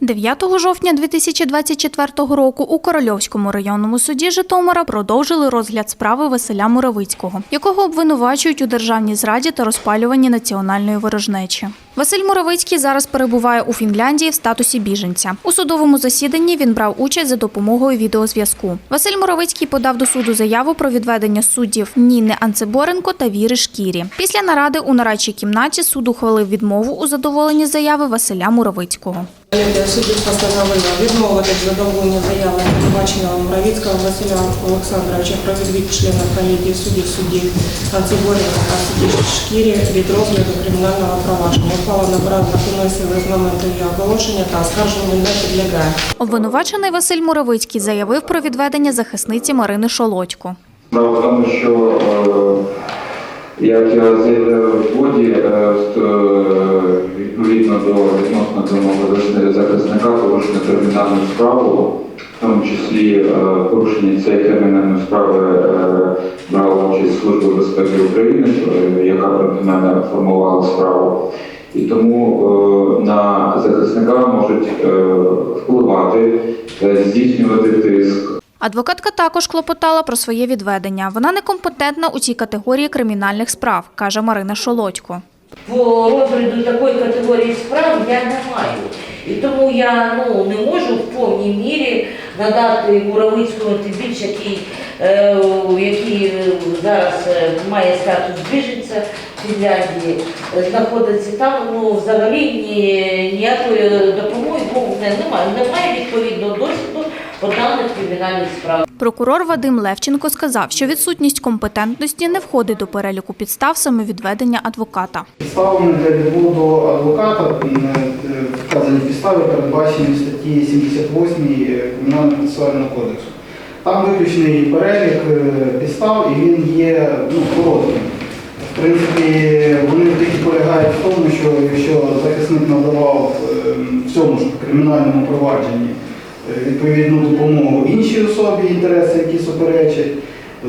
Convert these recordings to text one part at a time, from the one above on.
9 жовтня 2024 року у Корольовському районному суді Житомира продовжили розгляд справи Василя Муравицького, якого обвинувачують у державній зраді та розпалюванні національної ворожнечі. Василь Муравицький зараз перебуває у Фінляндії в статусі біженця. У судовому засіданні він брав участь за допомогою відеозв'язку. Василь Муравицький подав до суду заяву про відведення суддів Ніни Анцеборенко та Віри Шкірі. Після наради у нарадчій кімнаті суд ухвалив відмову у задоволенні заяви Василя Муравицького. Колегія суддів постановила відмовити в задоволенні заяви обвинуваченого Муравіцького Василя Олександровича про відвід члена колегії суддів судді Анцеборіна та судді Шкірі від розгляду кримінального провадження. Ухвала законної сили з моменту її оголошення та оскарженню не підлягає. Обвинувачений Василь Муравицький заявив про відведення захисниці Марини Шолодько. Справа в тому, що е, як я заявляв в воді, відповідно до відносно до захисника порушено кримінальну справу, в тому числі е, порушення цієї кримінальної справи е, брала участь Служба безпеки України, е, яка проти мене формувала справу. І тому на захисника можуть впливати, здійснювати тиск. Адвокатка також клопотала про своє відведення. Вона некомпетентна у цій категорії кримінальних справ, каже Марина Шолодько. По розгляду такої категорії справ я не маю. І тому я ну, не можу в повній мірі надати Муравицькому, тим більше, який, е, який е, зараз е, має статус біженця в Фінляндії, е, знаходиться там, ну, взагалі ні, ніякої допомоги немає. Немає відповідного досвіду по даних кримінальних справ. Прокурор Вадим Левченко сказав, що відсутність компетентності не входить до переліку підстав самовідведення адвоката. Підставами для відводу адвоката е, вказані підстави передбачені в статті 78 Кримінального процесуального кодексу. Там виключений перелік е, підстав і він є ну, коротким. В принципі, вони тільки полягають в тому, що якщо захисник надавав е, в цьому ж кримінальному провадженні відповідну допомогу іншій особі, інтереси, які суперечать,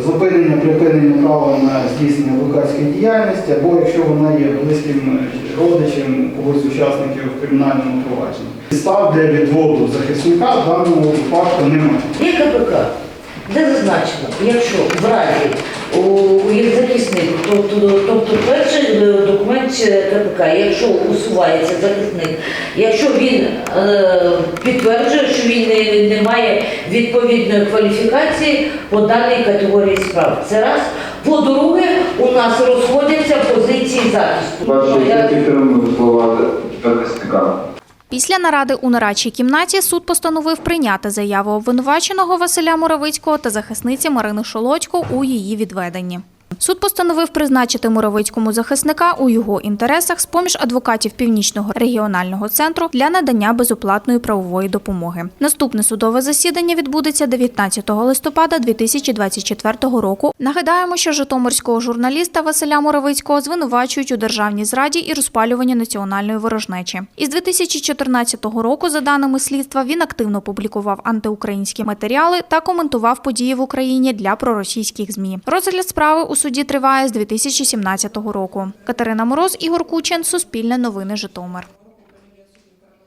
зупинення припинення права на здійснення адвокатської діяльності, або якщо вона є близьким родичем когось учасників в кримінальному провадженні. Підстав для відводу захисника в даному випадку немає. Є КПК, де зазначено, якщо в раді у як захисник, тобто, тобто перший е, документ КПК, якщо усувається захисник, якщо він е, підтверджує, що він не, не має відповідної кваліфікації по даній категорії справ. Це раз. По-друге, у нас розходяться позиції захисту. Ну, я слова захисника. Після наради у нарадчій кімнаті суд постановив прийняти заяву обвинуваченого Василя Муравицького та захисниці Марини Шолодько у її відведенні. Суд постановив призначити Муравицькому захисника у його інтересах з поміж адвокатів Північного регіонального центру для надання безоплатної правової допомоги. Наступне судове засідання відбудеться 19 листопада 2024 року. Нагадаємо, що житомирського журналіста Василя Муравицького звинувачують у державній зраді і розпалюванні національної ворожнечі. Із 2014 року, за даними слідства, він активно публікував антиукраїнські матеріали та коментував події в Україні для проросійських змі. Розгляд справи у суді триває з 2017 року. Катерина Мороз, Ігор Кучин, Суспільне новини Житомир.